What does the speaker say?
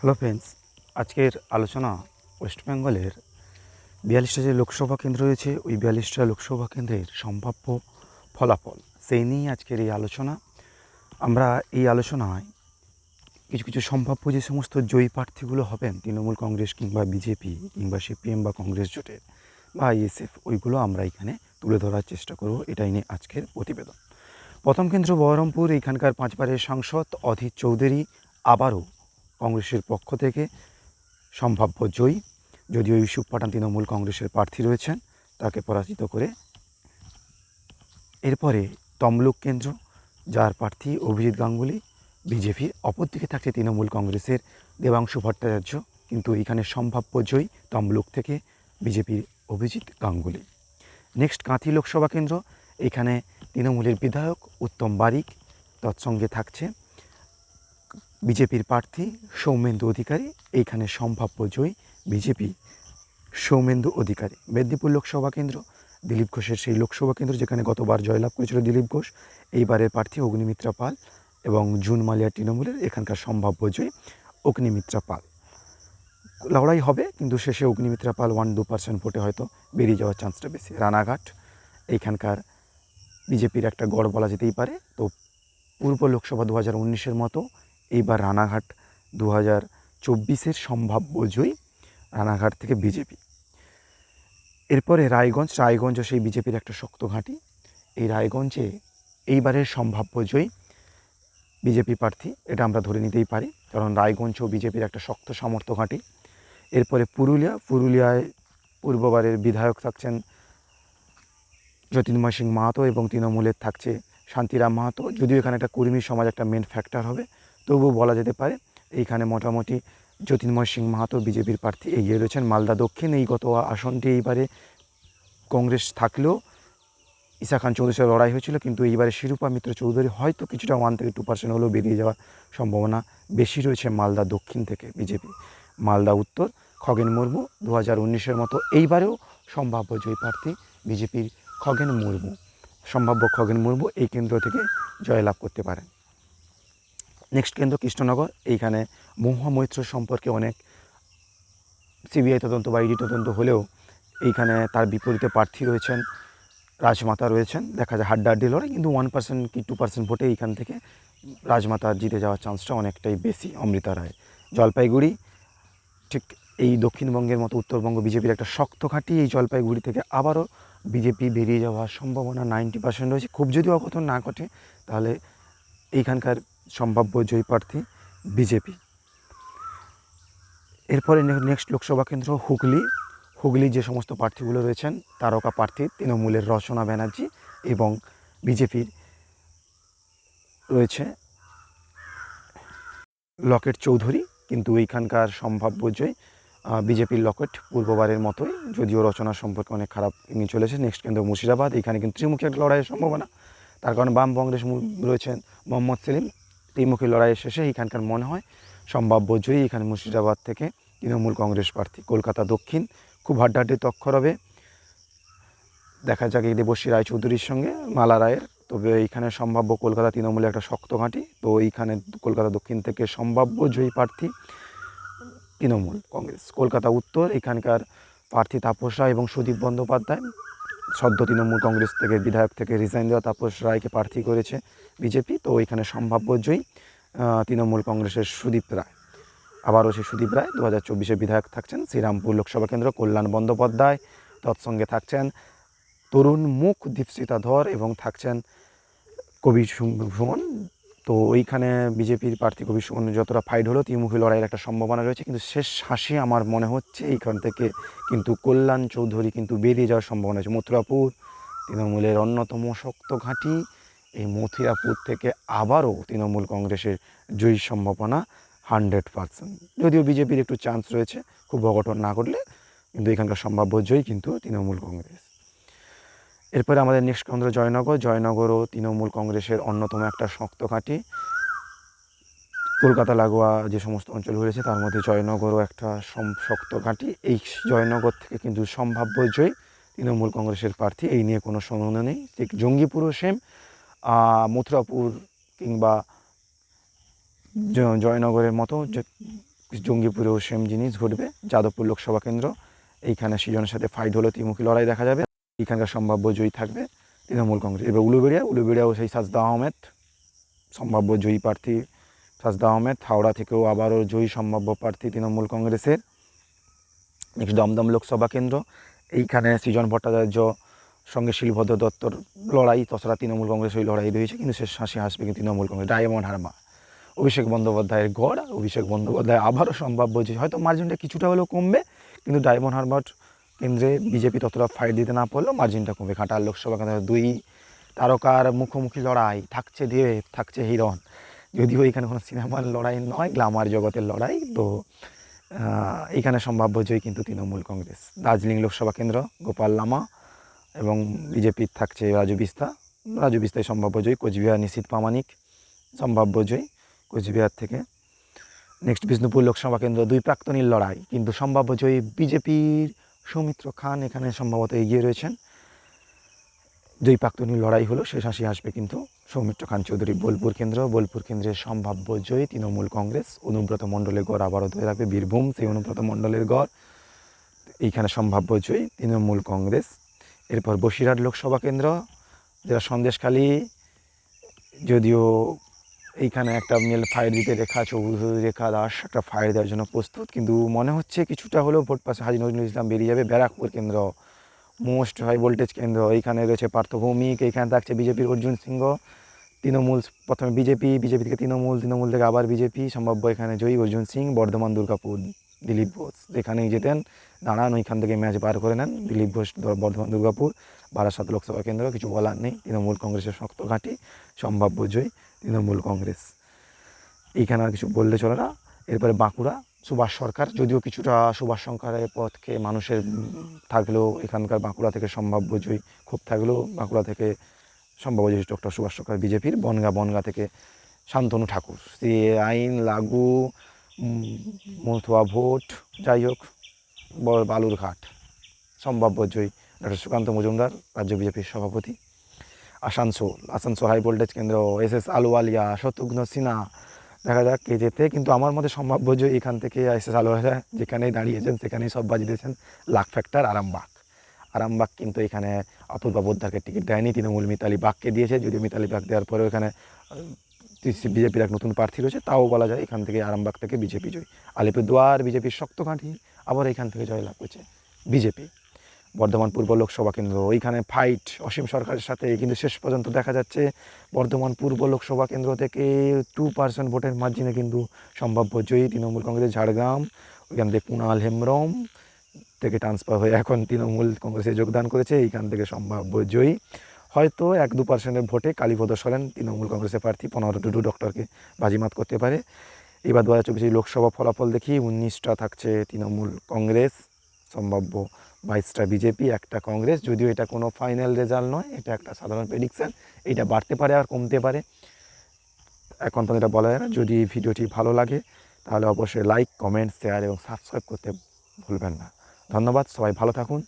Hello friends, আজকের আলোচনা West বেঙ্গলের বিয়াল্লিশটা যে লোকসভা কেন্দ্র রয়েছে, ওই বিয়াল্লিশটা লোকসভা কেন্দ্রের সম্ভাব্য ফলাফল। সেই নিয়েই আজকের এই আলোচনা। আমরা এই আলোচনায় কিছু কিছু সম্ভাব্য যে সমস্ত জয়ী প্রার্থীগুলো হবেন, তৃণমূল কংগ্রেস কিংবা বিজেপি কিংবা সিপিএম বা কংগ্রেস জোটের বা আইএসএফ, ওইগুলো আমরা এখানে তুলে ধরার চেষ্টা করব। এটাই নিয়ে আজকের প্রতিবেদন। প্রথম কেন্দ্র বহরমপুর, এখানকার পাঁচবারের সাংসদ অধীর চৌধুরী আবারও কংগ্রেসের পক্ষ থেকে সম্ভাব্য জয়ী। যদিও ইউসুফ পাঠান তৃণমূল কংগ্রেসের প্রার্থী রয়েছেন, তাকে পরাজিত করে এরপরে তমলুক কেন্দ্র, যার প্রার্থী অভিজিৎ গাঙ্গুলি বিজেপির অপরদিকে থাকছে তৃণমূল কংগ্রেসের দেবাংশু ভট্টাচার্য। কিন্তু এখানে সম্ভাব্য জয়ী তমলুক থেকে বিজেপির অভিজিৎ গাঙ্গুলি। নেক্সট কাঁথি লোকসভা কেন্দ্র, এখানে তৃণমূলের বিধায়ক উত্তম বারিক তৎসঙ্গে থাকছে বিজেপির প্রার্থী সৌমেন্দু অধিকারী, এইখানে সম্ভাব্য জয়ী বিজেপি সৌমেন্দু অধিকারী। মেদিনীপুর লোকসভা কেন্দ্র, দিলীপ ঘোষের সেই লোকসভা কেন্দ্র যেখানে গতবার জয়লাভ করেছিল দিলীপ ঘোষ, এইবারের প্রার্থী অগ্নিমিত্রা পাল এবং জুন মালিয়া তৃণমূলের এখানকার সম্ভাব্য জয়ী অগ্নিমিত্রা পাল। লড়াই হবে, কিন্তু শেষে অগ্নিমিত্রা পাল ওয়ান দু পার্সেন্ট ভোটে হয়তো বেরিয়ে যাওয়ার চান্সটা বেশি। রানাঘাট, এইখানকার বিজেপির একটা গড় বলা যেতেই পারে। তো পূর্ব লোকসভা দু হাজার উনিশের মতো এইবার রানাঘাট দু হাজার চব্বিশের সম্ভাব্য জয়ী রানাঘাট থেকে বিজেপি। এরপরে রায়গঞ্জ, রায়গঞ্জও সেই বিজেপির একটা শক্ত ঘাঁটি। এই রায়গঞ্জে এইবারের সম্ভাব্য জয়ী বিজেপি প্রার্থী, এটা আমরা ধরে নিতেই পারি, কারণ রায়গঞ্জও বিজেপির একটা শক্ত সামর্থ্য ঘাঁটি। এরপরে পুরুলিয়া, পুরুলিয়ায় পূর্ববারের বিধায়ক থাকছেন জ্যোতির্ময় সিং মাহাতো এবং তৃণমূলের থাকছে শান্তিরাম মাহাতো। যদিও এখানে একটা কর্মী সমাজ, একটা মেন ফ্যাক্টর হবে তবুও বলা যেতে পারে এইখানে মোটামুটি জ্যোতির্ময় সিং মাহাতো বিজেপির প্রার্থী এগিয়ে রয়েছেন। মালদা দক্ষিণ এই গত আসনটি এইবারে কংগ্রেস থাকলেও ঈশা খান চৌধুরীর সাথে লড়াই হয়েছিল, কিন্তু এইবারে শিরূপা মিত্র চৌধুরী হয়তো কিছুটা ওয়ান থেকে টু পার্সেন্ট হলেও বেরিয়ে যাওয়ার সম্ভাবনা বেশি রয়েছে মালদা দক্ষিণ থেকে বিজেপি। মালদা উত্তর, খগেন মুর্মু দু হাজার উনিশের মতো এইবারেও সম্ভাব্য জয়ী প্রার্থী বিজেপির খগেন মুর্মু। সম্ভাব্য খগেন মুর্মু এই কেন্দ্র থেকে জয়লাভ করতে পারেন। কেন্দ্র কৃষ্ণনগর। এইখানে মহুয়া মৈত্র সম্পর্কে অনেক সিবিআই তদন্ত বা ইডি তদন্ত হলেও এইখানে তার বিপরীতে প্রার্থী রয়েছেন, রাজমাতা রয়েছেন। দেখা যায় হাড্ডাহাড্ডি লড়াই, কিন্তু ওয়ান পার্সেন্ট কি টু পার্সেন্ট ভোটে এইখান থেকে রাজমাতা জিতে যাওয়ার চান্সটা অনেকটাই বেশি, অমৃতা রায়। জলপাইগুড়ি, ঠিক এই দক্ষিণবঙ্গের মতো উত্তরবঙ্গ বিজেপির একটা শক্ত ঘাঁটি, এই জলপাইগুড়ি থেকে আবারও বিজেপি বেরিয়ে যাওয়ার সম্ভাবনা নাইনটি পার্সেন্ট রয়েছে। খুব যদি অঘটন না ঘটে, তাহলে এইখানকার সম্ভাব্য জয়ী প্রার্থী বিজেপি। এরপরে নেক্সট লোকসভা কেন্দ্র হুগলি। হুগলি যে সমস্ত প্রার্থীগুলো রয়েছেন, তারকা প্রার্থী তৃণমূলের রচনা ব্যানার্জি এবং বিজেপির রয়েছে লকেট চৌধুরী। কিন্তু এইখানকার সম্ভাব্য জয় বিজেপির লকেট পূর্ববারের মতোই, যদিও রচনা সম্পর্কে অনেক খারাপ নিয়ে চলেছে নেক্সট কেন্দ্র মুর্শিদাবাদ, এখানে কিন্তু ত্রিমুখী একটা লড়াইয়ের সম্ভাবনা। তার কারণ বাম কংগ্রেস রয়েছেন মোহাম্মদ সেলিম। ত্রিমুখী লড়াইয়ের শেষে এইখানকার মনে হয় সম্ভাব্য জয়ী এখানে মুর্শিদাবাদ থেকে তৃণমূল কংগ্রেস প্রার্থী, কলকাতা দক্ষিণ। খুব হাড্ডাহাড্ডি তক্ষর হবে। দেখা যাক এই দেবশ্রী রায়চৌধুরীর সঙ্গে মালা রায়ের। তবে এইখানে সম্ভাব্য কলকাতা তৃণমূলের একটা শক্ত ঘাঁটি। তো এইখানে কলকাতা দক্ষিণ থেকে সম্ভাব্য জয়ী প্রার্থী তৃণমূল কংগ্রেস। কলকাতা উত্তর, এখানকার প্রার্থী তাপস এবং সুদীপ বন্দ্যোপাধ্যায়। সদ্য তৃণমূল কংগ্রেস থেকে, বিধায়ক থেকে রিজাইন দেওয়া তাপস রায়কে প্রার্থী করেছে বিজেপি। তো এখানে সম্ভাব্য জয়ী তৃণমূল কংগ্রেসের সুদীপ রায়। আবারও সেই সুদীপ রায় দু হাজার চব্বিশে বিধায়ক থাকছেন শ্রীরামপুর লোকসভা কেন্দ্র, কল্যাণ বন্দ্যোপাধ্যায় তৎসঙ্গে থাকছেন তরুণ মুখ দীপসিতা ধর এবং থাকছেন কবি সুমন তো ওইখানে বিজেপির প্রার্থী কবি সুমন, যতটা ফাইট হলো ত্রিমুখী লড়াইয়ের একটা সম্ভাবনা রয়েছে। কিন্তু শেষ হাসি আমার মনে হচ্ছে এইখান থেকে কিন্তু কল্যাণ চৌধুরী কিন্তু বেরিয়ে যাওয়ার সম্ভাবনা আছে মথুরাপুর, তৃণমূলের অন্যতম শক্ত ঘাঁটি, এই মথুরাপুর থেকে আবারও তৃণমূল কংগ্রেসের জয়ী সম্ভাবনা হান্ড্রেড পারসেন্ট। যদিও বিজেপির একটু চান্স রয়েছে, খুব অঘটন না করলে কিন্তু এখানকার সম্ভাব্য জয়ী কিন্তু তৃণমূল কংগ্রেস। এরপরে আমাদের নেক্সট কেন্দ্র জয়নগর। জয়নগরও তৃণমূল কংগ্রেসের অন্যতম একটা শক্ত ঘাঁটি। কলকাতা লাগোয়া যে সমস্ত অঞ্চল রয়েছে, তার মধ্যে জয়নগরও একটা শক্ত ঘাঁটি। এই জয়নগর থেকে কিন্তু সম্ভাব্য জয় তৃণমূল কংগ্রেসের প্রার্থী। এই নিয়ে কোনো সন্দেহ নেই। ঠিক জঙ্গিপুরও সেম। মথুরাপুর কিংবা জয়নগরের মতো জঙ্গিপুরেও সেম জিনিস ঘটবে। যাদবপুর লোকসভা কেন্দ্র। এইখানে সৃজনের সাথে ফাইট হলো ত্রিমুখী লড়াই দেখা যাবে। এইখানকার সম্ভাব্য জয়ী থাকবে তৃণমূল কংগ্রেস। এবার উলুবেড়িয়া, উলুবেড়িয়াও সেই সাজদা আহমেদ, সম্ভাব্য জয়ী প্রার্থী সাজদা আহমেদ। হাওড়া থেকেও আবারও জয়ী সম্ভাব্য প্রার্থী তৃণমূল কংগ্রেসের। নেক্সট দমদম লোকসভা কেন্দ্র। এইখানে সৃজন ভট্টাচার্য সঙ্গে শিলভদ্র দত্তর লড়াই, তছাড়া তৃণমূল কংগ্রেস ওই লড়াই রয়েছে, কিন্তু শেষ হাসি হাসবে কিন্তু তৃণমূল কংগ্রেস? ডায়মন্ড হারমা অভিষেক বন্দ্যোপাধ্যায়ের গড় অভিষেক বন্দ্যোপাধ্যায় আবারও সম্ভাব্য যে হয়তো মার্জিনটা কিছুটা হলেও কমবে, কিন্তু ডায়মন্ড হারবার কেন্দ্রে বিজেপি ততটা ফাইট দিতে না পারলেও মার্জিনটা কমবে। ঘাটাল লোকসভা কেন্দ্রে দুই তারকার মুখোমুখি লড়াই, থাকছে দিয়ে থাকছে হিরণ। যদিও এখানে কোনো সিনেমার লড়াই নয়, গ্লামার জগতের লড়াই, তো এখানে সম্ভাব্য জয় কিন্তু তৃণমূল কংগ্রেস। দার্জিলিং লোকসভা কেন্দ্র, গোপাল লামা এবং বিজেপির থাকছে রাজু বিস্তা। রাজু বিস্তায় সম্ভাব্য জয় কোচবিহার নিশীত প্রামাণিক সম্ভাব্য জয় কোচবিহার থেকে। নেক্সট বিষ্ণুপুর লোকসভা কেন্দ্র, দুই প্রাক্তনীর লড়াই, কিন্তু সম্ভাব্য জয়ী বিজেপির সৌমিত্র খান এখানে সম্ভবত এগিয়ে রয়েছেন। দুই প্রাক্তনীর লড়াই হলো, শেষ হাসি আসবে কিন্তু সৌমিত্র খান চৌধুরী বোলপুর কেন্দ্র। বোলপুর কেন্দ্রের সম্ভাব্য জয়ী তৃণমূল কংগ্রেস, অনুব্রত মণ্ডলের গড় আবারও ধরে রাখবে বীরভূম, সেই অনুব্রত মণ্ডলের গড়। এইখানে সম্ভাব্য জয়ী তৃণমূল কংগ্রেস। এরপর বসিরহাট লোকসভা কেন্দ্র যেটা সন্দেশখালী, যদিও এইখানে একটা মেল ফায়ার দিতে রেখা চৌধুরী রেখা, দাস একটা ফায়ার দেওয়ার জন্য প্রস্তুত। কিন্তু মনে হচ্ছে কিছুটা হলেও ভোট পাশে হাজি নজরুল ইসলাম বেরিয়ে যাবে ব্যারাকপুর কেন্দ্র। মোস্ট হাই ভোল্টেজ কেন্দ্র, এইখানে রয়েছে পার্থ ভৌমিক এইখানে থাকছে বিজেপির অর্জুন সিংহ। তৃণমূল, প্রথমে বিজেপি বিজেপি থেকে তৃণমূল তৃণমূল থেকে আবার বিজেপি, সম্ভাব্য এখানে জয়ী অর্জুন সিং, বর্ধমান, দুর্গাপুর, দিলীপ ঘোষ। যেখানেই যেতেন, দাঁড়ান, ওইখান থেকে ম্যাচ বার করে নেন, দিলীপ ঘোষ, বর্ধমান, দুর্গাপুর। বারাসাত লোকসভা কেন্দ্র, কিছু বলার নেই। তৃণমূল কংগ্রেসের শক্ত ঘাঁটি, সম্ভাব্য জয় তৃণমূল কংগ্রেস। এইখানে আর কিছু বললে চলে না। এরপরে বাঁকুড়া, সুভাষ সরকার, যদিও কিছুটা সুভাষ সরকারের পথকে মানুষের থাকলেও এখানকার বাঁকুড়া থেকে সম্ভাব্য জয়ী, খুব থাকলেও বাঁকুড়া থেকে সম্ভাব্য জয়ী ডক্টর সুভাষ সরকার বিজেপির, বনগা বনগা থেকে শান্তনু ঠাকুর। সে আইন লাগু মথুয়া ভোট, যাই হোক বালুরঘাট, সম্ভাব্য জয়ী। ডক্টর সুকান্ত মজুমদার, রাজ্য বিজেপির সভাপতি। আসানসোল আসানসোল হাই ভোল্টেজ কেন্দ্র, এস এস আলুওয়ালিয়া, শত্রুঘ্ন সিনহা। দেখা যাক কে যেতে কিন্তু আমার মতে সম্ভাব্য যে এখান থেকে এস এস আলুওয়ালিয়া যেখানেই দাঁড়িয়েছেন, সেখানেই সব বাজি দিয়েছেন লাখ ফ্যাক্টর আরামবাগ। আরামবাগ কিন্তু এখানে অপূর্বা বোদ্ধাকে টিকিট দেয়নি, তৃণমূল মিতালি বাগকে দিয়েছে। যদি মিতালি বাগ দেওয়ার পরেও এখানে বিজেপির এক নতুন প্রার্থী রয়েছে, তাও বলা যায় এখান থেকে আরামবাগ থেকে বিজেপি জয়। আলিপুরদুয়ার বিজেপির শক্ত ঘাঁটি, আবার এখান থেকে জয়লাভ করেছে বিজেপি। বর্ধমান পূর্ব লোকসভা কেন্দ্র। ওইখানে ফাইট অসীম সরকারের সাথে, কিন্তু শেষ পর্যন্ত দেখা যাচ্ছে বর্ধমান পূর্ব লোকসভা কেন্দ্র থেকে টু পার্সেন্ট ভোটের মার্জিনে কিন্তু সম্ভাব্য জয়ী তৃণমূল কংগ্রেস ঝাড়গ্রাম, ওইখান থেকে কুণাল হেমব্রম থেকে ট্রান্সফার হয়ে এখন তৃণমূল কংগ্রেসে যোগদান করেছে, এইখান থেকে সম্ভাব্য জয়ী। হয়তো এক দু পার্সেন্টের ভোটে কালীপদ সরেন তৃণমূল কংগ্রেসের প্রার্থী, পনেরো টু ডক্টরকে বাজিমাত করতে পারে। এবার দু হাজার চব্বিশে লোকসভা ফলাফল দেখি, উনিশটা থাকছে তৃণমূল কংগ্রেস, সম্ভাব্য বাইশটা বিজেপি, একটা কংগ্রেস, যদিও এটা কোনো ফাইনাল রেজাল্ট নয়, এটা একটা সাধারণ প্রেডিকশান এটা বাড়তে পারে আর কমতে পারে। এখন তো এটা বলা যায় না, যদি ভিডিওটি ভালো লাগে, তাহলে অবশ্যই লাইক কমেন্ট শেয়ার এবং সাবস্ক্রাইব করতে ভুলবেন না। ধন্যবাদ, সবাই ভালো থাকুন।